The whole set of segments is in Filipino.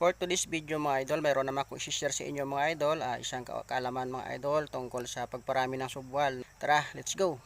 For today's video mga idol, mayroon naman akong i-share sa inyo mga idol, ah, isang ka- kaalaman mga idol tungkol sa pagparami ng subwal. Tara, let's go!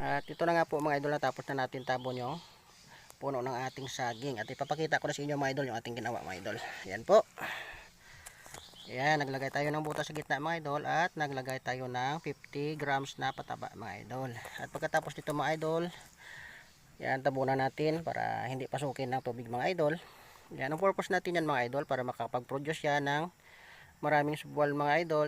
At ito na nga po mga idol, natapos na natin tabon yung puno ng ating saging. At ipapakita ko na sa inyo mga idol yung ating ginawa mga idol. Ayan po. Ayan, naglagay tayo ng butas sa gitna mga idol at naglagay tayo ng 50 grams na pataba mga idol. At pagkatapos nito mga idol, yan tabunan natin para hindi pasukin ng tubig mga idol. Yan ang purpose natin yan mga idol para makapag-produce yan ng maraming subwal mga idol